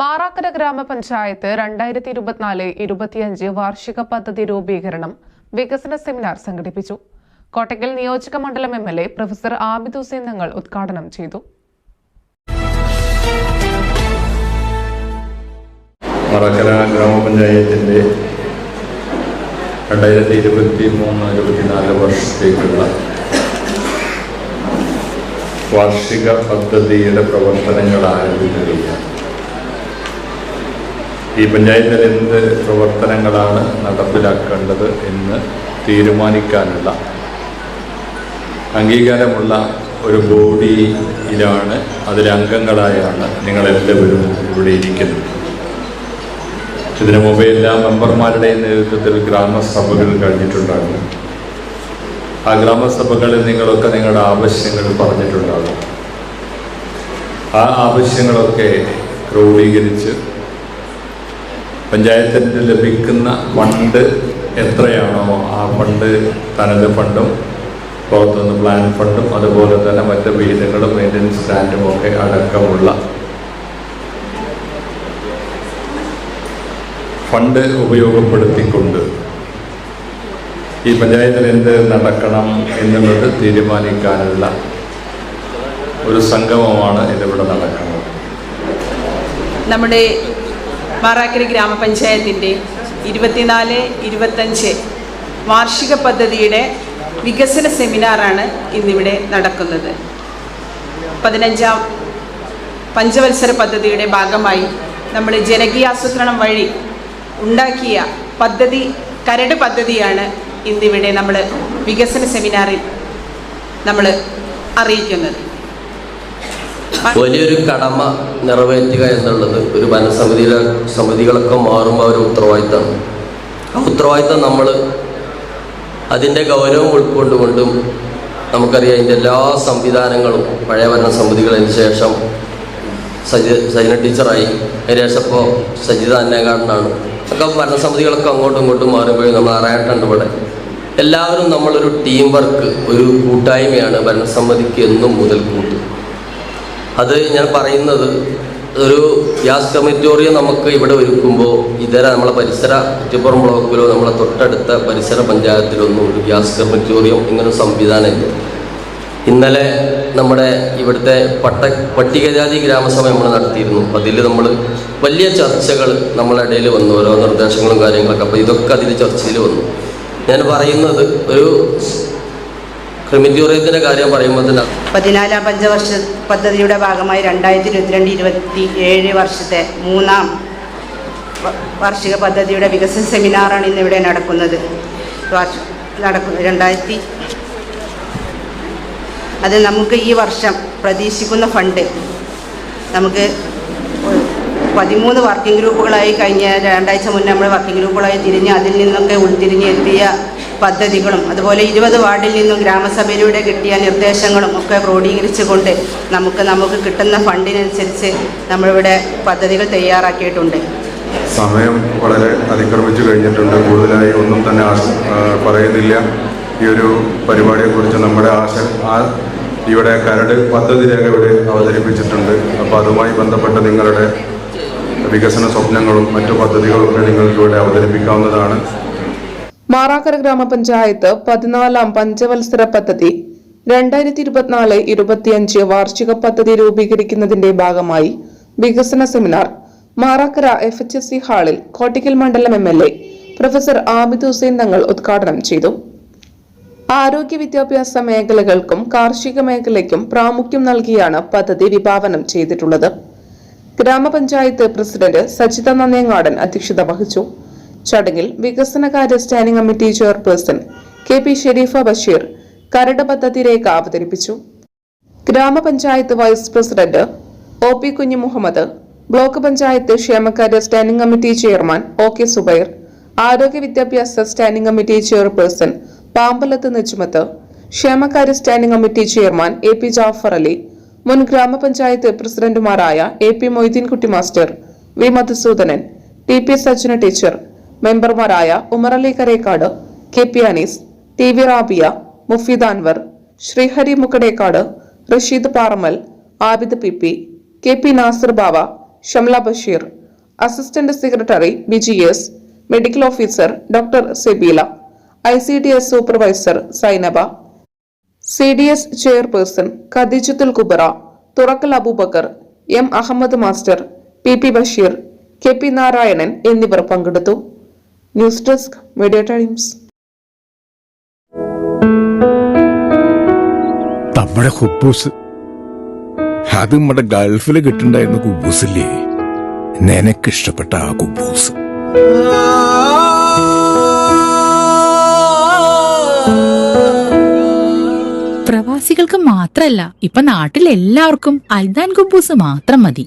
മാറാക്കര ഗ്രാമപഞ്ചായത്ത് രണ്ടായിരത്തി ഇരുപത്തിനാല് ഇരുപത്തിയഞ്ച് വാർഷിക പദ്ധതി രൂപീകരണം വികസന സെമിനാർ സംഘടിപ്പിച്ചു. കോട്ടയ്ക്കൽ നിയോജക മണ്ഡലം M L A professor Abid Hussain Thangal ഉദ്ഘാടനം ചെയ്തു. മറക്കര ഗ്രാമപഞ്ചായത്തിന്റെ രണ്ടായിരത്തി ഇരുപത്തി മൂന്ന് ഇരുപത്തിനാല് വർഷത്തേക്കുള്ള വാർഷിക പദ്ധതിയുടെ പ്രവർത്തനങ്ങൾ ആരംഭിക്കുകയാണ്. ഈ പഞ്ചായത്തിൽ എന്ത് പ്രവർത്തനങ്ങളാണ് നടപ്പിലാക്കേണ്ടത് എന്ന് തീരുമാനിക്കാനുള്ള അംഗീകാരമുള്ള ഒരു ബോഡിയിലാണ് അതിലംഗങ്ങളായാണ് നിങ്ങളെല്ലാവരും ഇവിടെ ഇരിക്കുന്നത്. ഇതിനു മുമ്പേ എല്ലാ മെമ്പർമാരുടെ നേതൃത്വത്തിൽ ഗ്രാമസഭകൾ കഴിഞ്ഞിട്ടുണ്ടാകും. ആ ഗ്രാമസഭകളിൽ നിങ്ങളൊക്കെ നിങ്ങളുടെ ആവശ്യങ്ങൾ പറഞ്ഞിട്ടുണ്ടാകും. ആ ആവശ്യങ്ങളൊക്കെ ക്രോഡീകരിച്ച് പഞ്ചായത്തിന് ലഭിക്കുന്ന ഫണ്ട് എത്രയാണോ ആ ഫണ്ട് തനത് ഫണ്ടും പുറത്തുനിന്ന് പ്ലാൻ ഫണ്ടും അതുപോലെ തന്നെ മറ്റ് വീടുകളും മെയിന്റനൻസ് സ്റ്റാൻഡും ഒക്കെ അടക്കമുള്ള ഫണ്ട് ഉപയോഗപ്പെടുത്തിക്കൊണ്ട് ഈ പഞ്ചായത്തിൽ എന്ത് നടക്കണം എന്നുള്ളത് തീരുമാനിക്കാനുള്ള ഒരു സംഗമമാണ് ഇതിവിടെ നടക്കുന്നത്. നമ്മുടെ മാറാക്കരി ഗ്രാമപഞ്ചായത്തിന്റെ ഇരുപത്തിനാല് ഇരുപത്തഞ്ച് വാർഷിക പദ്ധതിയുടെ വികസന സെമിനാറാണ് ഇന്നിവിടെ നടക്കുന്നത്. പതിനഞ്ചാം പഞ്ചവത്സര പദ്ധതിയുടെ ഭാഗമായി നമ്മൾ ജനകീയാസൂത്രണം വഴി ഉണ്ടാക്കിയ പദ്ധതി കരട് പദ്ധതിയാണ് ഇന്നിവിടെ നമ്മൾ വികസന സെമിനാറിൽ നമ്മൾ അറിയിക്കുന്നത്. വലിയൊരു കടമ നിറവേറ്റുക എന്നുള്ളത് ഒരു വനസമിതിയിലെ സമിതികളൊക്കെ മാറുമ്പോൾ ഒരു ഉത്തരവാദിത്തമാണ്. ആ ഉത്തരവാദിത്തം നമ്മൾ അതിന്റെ ഗൗരവം ഉൾക്കൊണ്ടുകൊണ്ടും നമുക്കറിയാം അതിന്റെ എല്ലാ സംവിധാനങ്ങളും പഴയ ഭരണ സമിതികളിന് ശേഷം സജി സജിന ടീച്ചറായി. ഏകദേശപ്പോൾ സജിത അന്നേകാടനാണ് ഒക്കെ ഭരണസമിതികളൊക്കെ അങ്ങോട്ടും ഇങ്ങോട്ടും മാറുമ്പോഴും നമ്മൾ അറിയാട്ടുണ്ട് ഇവിടെ. എല്ലാവരും നമ്മളൊരു ടീം വർക്ക് ഒരു കൂട്ടായ്മയാണ് ഭരണസമിതിക്ക് എന്നും മുതൽക്കൂട്ട് അത് ഞാൻ പറയുന്നത് ഒരു ഗ്യാസ് കമ്മിറ്റോറിയം നമുക്ക് ഇവിടെ ഒരുക്കുമ്പോൾ ഇതര നമ്മളെ പരിസര കുറ്റിപ്പുറം ബ്ലോക്കിലോ നമ്മളെ തൊട്ടടുത്ത പരിസര പഞ്ചായത്തിലൊന്നും ഒരു ഗ്യാസ് കമ്മിറ്റോറിയം ഇങ്ങനെ സംവിധാനം സംവിധാനമില്ല ഇന്നലെ നമ്മുടെ ഇവിടുത്തെ പട്ട പട്ടികജാതി ഗ്രാമസഭ നമ്മൾ നടത്തിയിരുന്നു. അപ്പം അതിൽ നമ്മൾ വലിയ ചർച്ചകൾ നമ്മളെ ഇടയിൽ വന്നു. ഓരോ നിർദ്ദേശങ്ങളും കാര്യങ്ങളൊക്കെ. അപ്പോൾ ഇതൊക്കെ അതിൽ ചർച്ചയിൽ വന്നു. ഞാൻ പറയുന്നത് ഒരു ക്രിമിറ്റോറിയത്തിന്റെ കാര്യം പറയുമ്പോൾ തന്നെ പതിനാലാം പഞ്ചവർഷ പദ്ധതിയുടെ ഭാഗമായി രണ്ടായിരത്തി ഇരുപത്തിരണ്ട് ഇരുപത്തി ഏഴ് വർഷത്തെ മൂന്നാം വാർഷിക പദ്ധതിയുടെ വികസന സെമിനാറാണ് ഇന്ന് ഇവിടെ നടക്കുന്നത് നടക്കുന്നത് രണ്ടായിരത്തി അത് നമുക്ക് ഈ വർഷം പ്രതീക്ഷിക്കുന്ന ഫണ്ട് നമുക്ക് പതിമൂന്ന് വർക്കിംഗ് ഗ്രൂപ്പുകളായി കഴിഞ്ഞ രണ്ടാഴ്ച മുന്നേ നമ്മൾ വർക്കിംഗ് ഗ്രൂപ്പുകളായി തിരിഞ്ഞ് അതിൽ നിന്നൊക്കെ ഉൾതിരിഞ്ഞ് എത്തിയ പദ്ധതികളും അതുപോലെ ഇരുപത് വാർഡിൽ നിന്നും ഗ്രാമസഭയിലൂടെ കിട്ടിയ നിർദ്ദേശങ്ങളും ഒക്കെ ക്രോഡീകരിച്ചുകൊണ്ട് നമുക്ക് നമുക്ക് കിട്ടുന്ന ഫണ്ടിനനുസരിച്ച് നമ്മളിവിടെ പദ്ധതികൾ തയ്യാറാക്കിയിട്ടുണ്ട്. സമയം വളരെ അതിക്രമിച്ചു കഴിഞ്ഞിട്ടുണ്ട്. കൂടുതലായി ഒന്നും തന്നെ പറയുന്നില്ല. ഈ ഒരു പരിപാടിയെക്കുറിച്ച് നമ്മുടെ ആശ ഇവിടെ കരട് പദ്ധതി രേഖ ഇവിടെ അവതരിപ്പിച്ചിട്ടുണ്ട്. അപ്പോൾ അതുമായി ബന്ധപ്പെട്ട നിങ്ങളുടെ വികസന സ്വപ്നങ്ങളും മറ്റു പദ്ധതികളും ഒക്കെ നിങ്ങൾക്ക് ഇവിടെ അവതരിപ്പിക്കാവുന്നതാണ്. മാറാക്കര ഗ്രാമപഞ്ചായത്ത് പതിനാലാം പഞ്ചവത്സര പദ്ധതി രണ്ടായിരത്തി ഇരുപത്തിനാല് ഇരുപത്തിയഞ്ച് വാർഷിക പദ്ധതി രൂപീകരിക്കുന്നതിന്റെ ഭാഗമായി വികസന seminar Marakkara F H S C ഹാളിൽ കോട്ടിക്കൽ മണ്ഡലം M L A professor Abid Hussain Thangal ഉദ്ഘാടനം ചെയ്തു. ആരോഗ്യ വിദ്യാഭ്യാസ മേഖലകൾക്കും കാർഷിക മേഖലയ്ക്കും പ്രാമുഖ്യം നൽകിയാണ് പദ്ധതി വിഭാവനം ചെയ്തിട്ടുള്ളത്. ഗ്രാമപഞ്ചായത്ത് പ്രസിഡന്റ് സജിത നന്ദേങ്ങാടൻ അധ്യക്ഷത വഹിച്ചു. ചടങ്ങിൽ വികസനകാര്യ standing committee chairperson K P Sherifa Basheer കരട് പദ്ധതി രേഖ അവതരിപ്പിച്ചു. ഗ്രാമപഞ്ചായത്ത് വൈസ് പ്രസിഡന്റ് ഒ പി കുഞ്ഞു മുഹമ്മദ് ബ്ലോക്ക് പഞ്ചായത്ത് ക്ഷേമകാര്യ standing committee chairman O K Zubair ആരോഗ്യ വിദ്യാഭ്യാസ standing committee chairperson Pambalath Nechumath ക്ഷേമകാര്യ standing committee chairman A P Jafar Ali മുൻ ഗ്രാമപഞ്ചായത്ത് പ്രസിഡന്റുമാരായ A P Moideenkutty master V Madhusudanan T P Sajjana teacher മെമ്പർമാരായ Umarali Karekkad K P Anees T V Rabiya Mufeed Anwar Sreehari Mukkadekkad Rasheed Paramal Abid P P K P Nasir Bava Shamla Basheer assistant secretary Biji S medical officer doctor Sebeela I C D S supervisor Zainaba C D S chairperson Khadeejathul Kubra Thurakkal Aboobacker M Ahammed master P P Basheer K P Narayanan എന്നിവർ പങ്കെടുത്തു. News desk media times. നമ്മുടെ കുബൂസ് അത് നമ്മുടെ ഗൾഫിൽ കിട്ടുണ്ടായിരുന്ന കുബൂസില്ലേ? നിനക്കിഷ്ടപ്പെട്ട ആ കുബൂസ്. പ്രവാസികൾക്ക് മാത്രല്ല ഇപ്പൊ നാട്ടിൽ എല്ലാവർക്കും അൽദാൻ കുബൂസ് മാത്രം മതി.